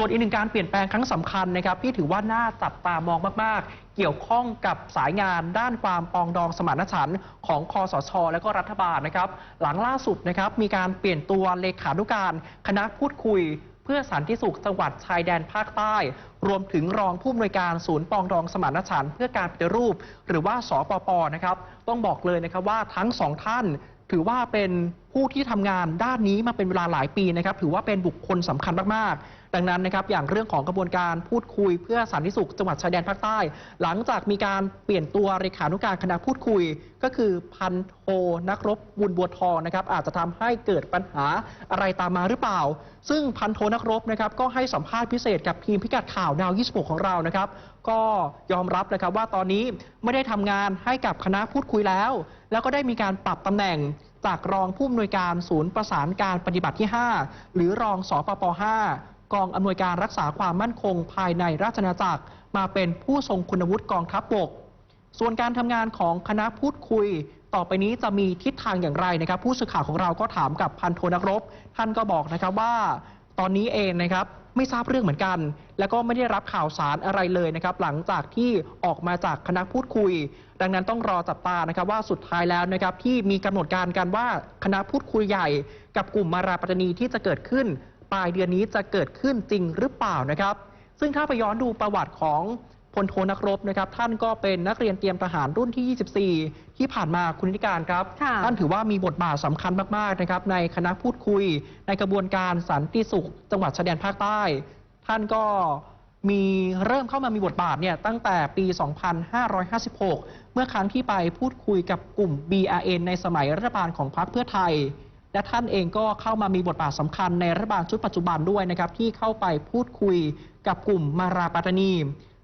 ส่วนอีกหนึ่งการเปลี่ยนแปลงครั้งสำคัญนะครับที่ถือว่าน่าจับตามองมากๆ เกี่ยวข้องกับสายงานด้านความปองดองสมานฉันท์ของคอสช และก็รัฐบาลนะครับ หลังล่าสุดนะครับมีการเปลี่ยนตัวเลขานุการ คณะพูดคุยเพื่อสันติสุขจังหวัดชายแดนภาคใต้ รวมถึงรองผู้อำนวยการศูนย์ปองดองสมานฉันท์เพื่อการปฏิรูป หรือว่าสปปนะครับ ต้องบอกเลยนะครับว่าทั้งสองท่าน ถือว่าเป็นผู้ที่ทำงานด้านนี้มาเป็นเวลาหลายปีนะครับ ถือว่าเป็นบุคคลสำคัญมากๆ ดังนั้นนะครับ อย่างเรื่องของกระบวนการพูดคุยเพื่อสันติสุขจังหวัดชายแดนภาคใต้ หลังจากมีการเปลี่ยนตัวเลขานุการคณะพูดคุย ก็คือพันโทนักรบบุญบัวทองนะครับ อาจจะทำให้เกิดปัญหาอะไรตามมาหรือเปล่า ซึ่งพันโทนักรบนะครับ ก็ให้สัมภาษณ์พิเศษกับทีมพิกัดข่าวนาว 26 ของเรานะครับ ก็ยอมรับนะครับว่าตอนนี้ไม่ได้ทำงานให้กับคณะพูดคุยแล้ว แล้วก็ได้มีการปรับตำแหน่ง จากรองผู้อำนวยการศูนย์ประสานการปฏิบัติที่ 5 หรือรองสปป 5 กองอำนวยการรักษาความมั่นคงภายในราชนาจักร มาเป็นผู้ทรงคุณวุฒิกองทัพบกส่วนการทำงานของคณะพูดคุย ต่อไปนี้จะมีทิศทางอย่างไรนะครับ ผู้สื่อข่าวของเราก็ถามกับพันโทนักรบ ท่านก็บอกนะครับว่า ตอนนี้เองนะครับไม่ทราบเรื่องเหมือนกัน แล้วก็ไม่ได้รับข่าวสารอะไรเลยนะครับ หลังจากที่ออกมาจากคณะพูดคุย ดังนั้นต้องรอจับตานะครับว่าสุดท้ายแล้วนะครับที่มีกำหนดการกันว่าคณะพูดคุยใหญ่ กับกลุ่มมาราปัตนีที่จะเกิดขึ้น ปลายเดือนนี้จะเกิดขึ้นจริงหรือเปล่านะครับ ซึ่งถ้าไปย้อนดูประวัติของ ลโทนักรบนะครับท่านก็เป็นนักเรียนเตรียมทหารรุ่นที่ 24 ที่ผ่านมาคุณนิการครับค่ะท่านถือว่ามีบทบาทสำคัญมากๆนะครับในคณะพูดคุย ในกระบวนการสันติสุข จังหวัดชายแดนภาคใต้ ท่านก็มีเริ่มเข้ามามีบทบาทเนี่ยตั้งแต่ปี 2556 เมื่อครั้งที่ไปพูดคุยกับกลุ่ม BRN ในสมัยรัฐบาลของพรรคเพื่อไทย และท่านเองก็เข้ามามีบทบาทสำคัญในรัฐบาลชุดปัจจุบันด้วยนะครับที่เข้าไปพูดคุยกับกลุ่มมาราปัตตานี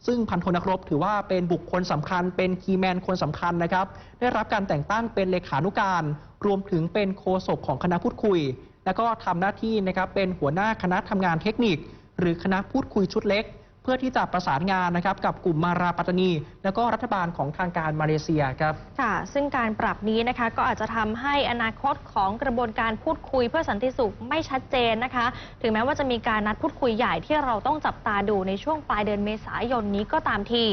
ซึ่งพันโทนักรบถือว่าเป็นบุคคลสำคัญ เป็นคีแมนคนสำคัญนะครับ ได้รับการแต่งตั้งเป็นเลขานุการ รวมถึงเป็นโฆษกของคณะพูดคุย และก็ทำหน้าที่นะครับเป็นหัวหน้าคณะทำงานเทคนิค หรือคณะพูดคุยชุดเล็ก เพื่อที่จะประสานงานนะครับกับกลุ่มมาราปัตตานี แล้วก็รัฐบาลของทางการมาเลเซียครับค่ะ ซึ่งการปรับนี้นะคะก็อาจจะทำให้อนาคตของกระบวนการพูดคุยเพื่อสันติสุขไม่ชัดเจนนะคะ ถึงแม้ว่าจะมีการนัดพูดคุยใหญ่ที่เราต้องจับตาดูในช่วงปลายเดือนเมษายนนี้ก็ตามที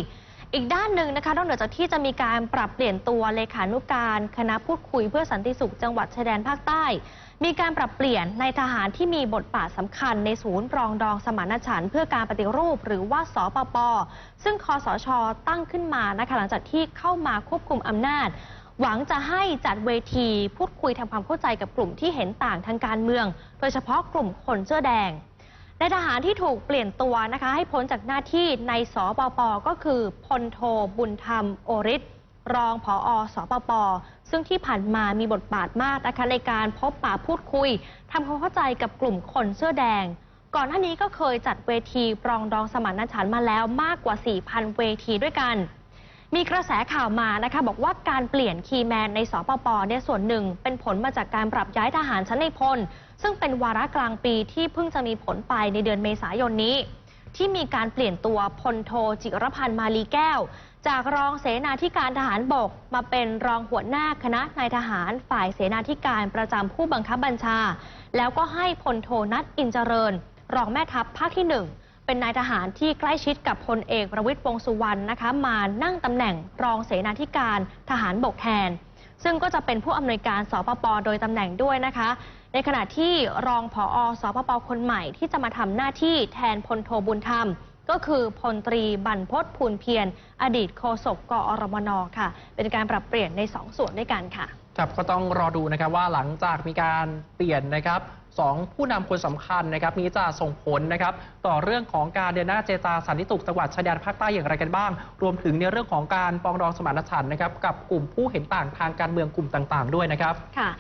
อีกด้านหนึ่งนะคะนอกเหนือจากที่จะมีการปรับเปลี่ยนตัวเลขานุการคณะพูดคุยเพื่อสันติสุขจังหวัดชายแดนภาคใต้ มีการปรับเปลี่ยนในทหารที่มีบทบาทสำคัญในศูนย์ปรองดองสมานฉันท์เพื่อการปฏิรูปหรือว่าสปป ซึ่งคอสช ตั้งขึ้นมานะคะหลังจากที่เข้ามาควบคุมอำนาจ หวังจะให้จัดเวทีพูดคุยทำความเข้าใจกับกลุ่มที่เห็นต่างทางการเมือง โดยเฉพาะกลุ่มคนเสื้อแดง ในทหารที่ถูกเปลี่ยนตัวนะคะ ให้พ้นจากหน้าที่ในสปปก็คือพลโทบุญธรรมโอริศรองผอสปป ซึ่งที่ผ่านมามีบทบาทมากนะคะในการพบปะพูดคุยทำความเข้าใจกับกลุ่มคนเสื้อแดง ก่อนหน้านี้ก็เคยจัดเวทีปรองดองสมานฉันท์มาแล้วมากกว่า 4,000 เวทีด้วยกัน มีกระแสข่าวมานะคะบอกว่าการเปลี่ยนคีย์แมนในสปปเนี่ยส่วนหนึ่ง เป็นผลมาจากการปรับย้ายทหารชั้นในพล ซึ่งเป็นวาระกลางปีที่เพิ่งจะมีผลไปในเดือนเมษายนนี้ ที่มีการเปลี่ยนตัวพลโทจิรพันธ์มาลีแก้ว จากรองเสนาธิการทหารบก มาเป็นรองหัวหน้าคณะนายทหารฝ่ายเสนาธิการประจำผู้บังคับบัญชา แล้วก็ให้พลโทนัทอินเจริญ รองแม่ทัพภาคที่หนึ่ง เป็นนายทหารที่ใกล้ชิดกับพลเอกประวิตยวงษ์สุวรรณนะคะ มานั่งตำแหน่งรองเสนาธิการทหารบกแทน ซึ่งก็จะเป็นผู้อำนวยการสปปโดยตำแหน่งด้วยนะคะ ในขณะที่รองผอสปปคนใหม่ที่จะมาทำหน้าที่แทนพลโทบุญธรรม ก็คือพลตรีบรรพตภูลเพียรอดีตโฆษกกอรมนค่ะ เป็นการปรับเปลี่ยนในสองส่วนด้วยกันค่ะ ครับก็ต้องรอดูนะครับว่าหลังจากมีการเปลี่ยนนะครับสองผู้นำคนสำคัญนะครับนี้จะส่งผลนะครับต่อเรื่องของการเดินหน้าเจรจาสันติสุขจังหวัดชายแดนภาคใต้อย่างไรกันบ้าง รวมถึงในเรื่องของการปรองดองสมานฉันท์นะครับกับกลุ่มผู้เห็นต่างทางการเมืองกลุ่มต่าง ๆ ด้วยนะครับค่ะ